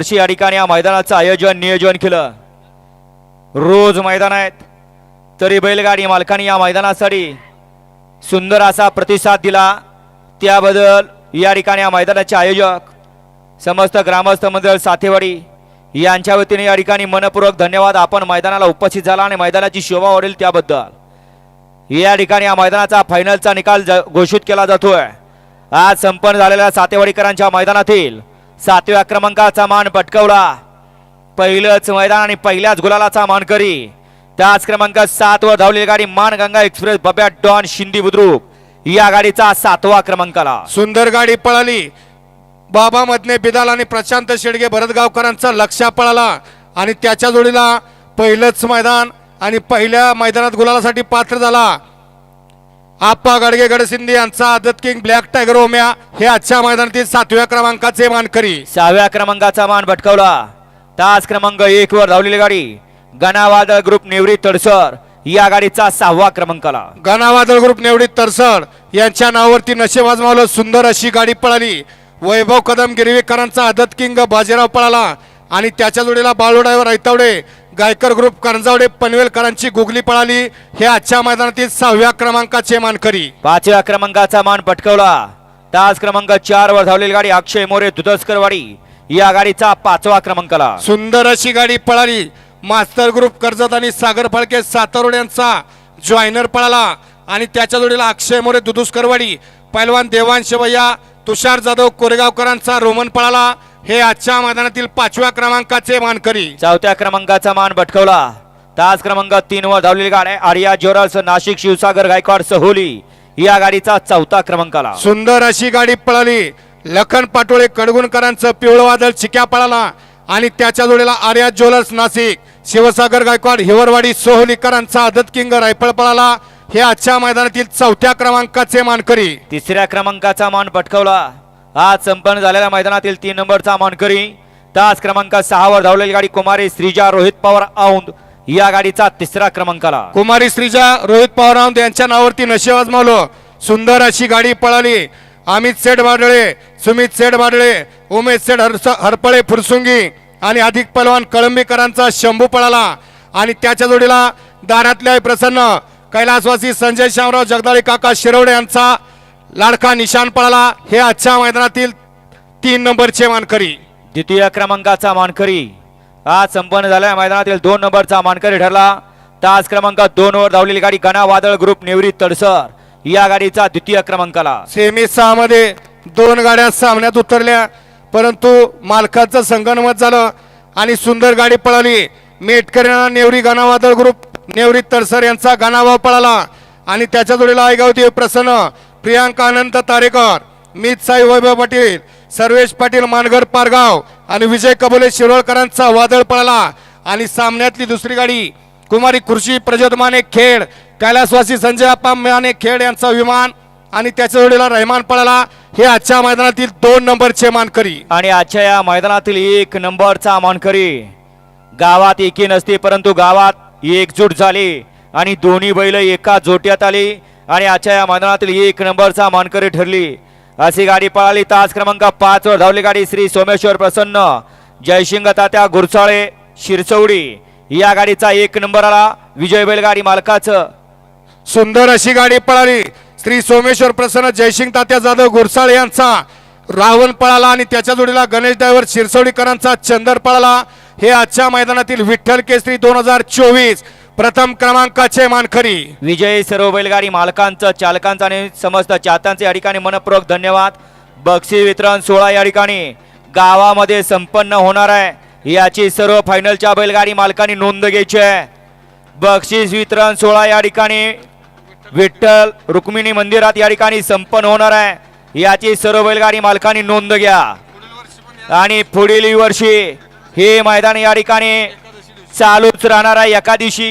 वर्षी या ठिकाणी या मैदानाचं आयोजन नियोजन केलं. रोज मैदान आहेत. तरी बैलगाडी मालकाने या मैदानासाठी सुंदर असा प्रतिसाद दिला. त्याबद्दल या ठिकाणी या मैदानाचे आयोजक समस्त ग्रामस्थ मंडळ साथेवाडी यांच्या वतीने या ठिकाणी मनपूर्वक धन्यवाद. आपण मैदानाला उपस्थित झाला आणि मैदानाची शोभा वाढेल त्याबद्दल. या ठिकाणी या मैदानाचा फायनलचा निकाल ज- घोषित केला जातोय. आज संपन्न झालेल्या सातेवाडीकरांच्या मैदानातील सातव्या क्रमांकाचा मान पटकवला. पहिलंच मैदान आणि पहिल्याच गुलालाचा मानकरी त्याच क्रमांक सात वर धावलेली गाडी मानगंगा एक्सप्रेस बब्या डॉन शिंदी बुद्रुक. या गाडीचा सातवा क्रमांकाला. सुंदर गाडी पळाली. बाबा मधने बिदाल आणि प्रशांत शेडगे भरतगावकरांचा लक्षा पळाला. आणि त्याच्या जोडीला पहिलंच मैदान आणि पहिल्या मैदानात गुलालासाठी पात्र झाला. आप्पा गाडगे गडसिंधी यांचा आदत किंग ब्लॅक टायगर ओम्या हे आजच्या मैदानातील सातव्या क्रमांकाचे मानकरी. सहाव्या क्रमांकाचा मान पटकवला तास क्रमांक एक वर धावलेली गाडी गणावादळ ग्रुप नेवरी तडसर या गाडीचा सहावा क्रमांकाला. गणावादळ ग्रुप निवडीत तरसड यांच्या नावावरती नशेब आजमावलं सुंदर अशी गाडी पळाली. वैभव कदम गिरवेकरांचा आदत किंग बाजीराव पळाला आणि त्याच्या जोडीला बाळू ड्रायव्हर ऐतावडे गायकर ग्रुप करंजावडे पनवेलकरांची गुगली पळाली. हे आजच्या मैदानातील सहाव्या क्रमांकाचे मानकरी. पाचव्या क्रमांकाचा मान पटकवला. तास क्रमांक चार वर धावलेली गाडी अक्षय मोरे दुधस्करवाडी. या गाडीचा पाचवा क्रमांकाला. सुंदर अशी गाडी पळाली. मास्तर ग्रुप कर्जत आणि सागर फळके सातारोड यांचा जॉयनर पळाला. आणि त्याच्या जोडीला अक्षय मोरे दुदुस्करवाडी पैलवान देवांश भैया तुषार जाधव कोरेगावकरांचा रोमन पळाला. हे आजच्या मैदानातील पाचव्या क्रमांकाचे मानकरी. चौथ्या क्रमांकाचा मान पटकवला तास क्रमांक तीन वर धावलेली गाडी आर्या जोरास नाशिक शिवसागर गायकवाड सहोली. या गाडीचा चौथा क्रमांकाला. सुंदर अशी गाडी पळाली. लखन पाटोळे कडगुणकरांचं पिवळं वादळ चिक्या पळाला. आणि त्याच्या जोडीला आर्या ज्वेलर्स नाशिक शिवसागर गायकवाड हिवरवाडी सोहलीकरांचा आदत किंग रायफळ पळाला. हे आजच्या मैदानातील चौथ्या क्रमांकाचे मानकरी. तिसऱ्या क्रमांकाचा मान पटकवला आज संपन्न झालेल्या मैदानातील तीन नंबरचा मानकरी तास क्रमांक सहावर धावलेली गाडी कुमारी श्रीजा रोहित पवार औंद या गाडीचा तिसरा क्रमांकाला. कुमारी श्रीजा रोहित पवार औंद यांच्या नावावरती नशेवाज मावलो. सुंदर अशी गाडी पळाली. अमित सेठ बाडळे सुमित सेठ बाडळे उमेश सेठ हरस- हरपळे फुरसुंगी आणि अधिक पलवान कळंबीकरांचा शंभू पळाला. आणि त्याच्या जोडीला दारातल्या प्रसन्न कैलासवासी संजय शामराव जगदाळे काका शिरवडे यांचा लाडका निशान पळाला. हे आजच्या मैदानातील तीन नंबरचे मानकरी. द्वितीय क्रमांकाचा मानकरी. आज संपन्न झालेल्या मैदानातील दोन नंबरचा मानकरी ठरला. तास क्रमांक दोन वर धावलेली गाडी गणा वादळ ग्रुप नेवरी तडसर. या गाडीचा द्वितीय क्रमांकाला. सेमी सहा मध्ये दोन गाड्या सामन्यात उतरल्या. परंतु मालकाचं संगनमत झालं आणि सुंदर गाडी पळाली. मेटकऱ्यांना नेवरी गाणावादळ ग्रुप नेवरी तरसर यांचा गाणाभाव पळाला. आणि त्याच्या जोडीला आयगाव देव प्रसन्न. प्रियांका अनंत तारेकर मीत साई वैभव पाटील सर्वेश पाटील मानगर पारगाव आणि विजय कबोले शिरोळकरांचा वादळ पळाला आणि सामन्यातली दुसरी गाडी कुमारी खुर्शी प्रजोत माने खेड कैलासवासी संजय आप्पा माने खेड यांचा विमान आणि त्याच्या जोडीला रहमान पळाला. हे आजच्या मैदानातील दोन नंबरचे मानकरी. आणि आजच्या या मैदानातील एक नंबरचा मानकरी गावात एकी नसते परंतु गावात एकजूट झाली. आणि दोन्ही बैल एका जोट्यात आली. आणि आजच्या या मैदानातील एक नंबरचा मानकरी ठरली. अशी गाडी पळाली. तास क्रमांक पाच वर धावली गाडी श्री सोमेश्वर प्रसन्न जयशिंग तात्या गुरसाळे शिरचवडी या गाडीचा एक नंबर आला. विजय बैलगाडी मालकाचं. सुंदर अशी गाडी पळाली. श्री सोमेश्वर प्रसन्न जयसिंग तात्या जाधव गुरसाळ यांचा रावण पळाला आणि त्याच्या जोडीला गणेश ड्रायव्हर शिरसोडीकरांचा चंदर पळाला. हे आजच्या मैदानातील विठ्ठल केसरी दोन हजार चोवीस. प्रथम क्रमांकाचे मानकरी विजयी सर्व बैलगाडी मालकांचं चालकांचं आणि समस्त चाहत्यांचे या ठिकाणी मनपूर्वक धन्यवाद. बक्षीस वितरण सोहळा या ठिकाणी गावामध्ये संपन्न होणार आहे. याची सर्व फायनलच्या बैलगाडी मालकांनी नोंद घ्यायची आहे. बक्षीस वितरण सोहळा या ठिकाणी विठ्ठल रुक्मिणी मंदिरात या ठिकाणी संपन्न होणार आहे. याची सर्व बैलगाडी मालकांनी नोंद घ्या. आणि पुढील वर्षी हे मैदान या ठिकाणी चालूच राहणार आहे. एका दिवशी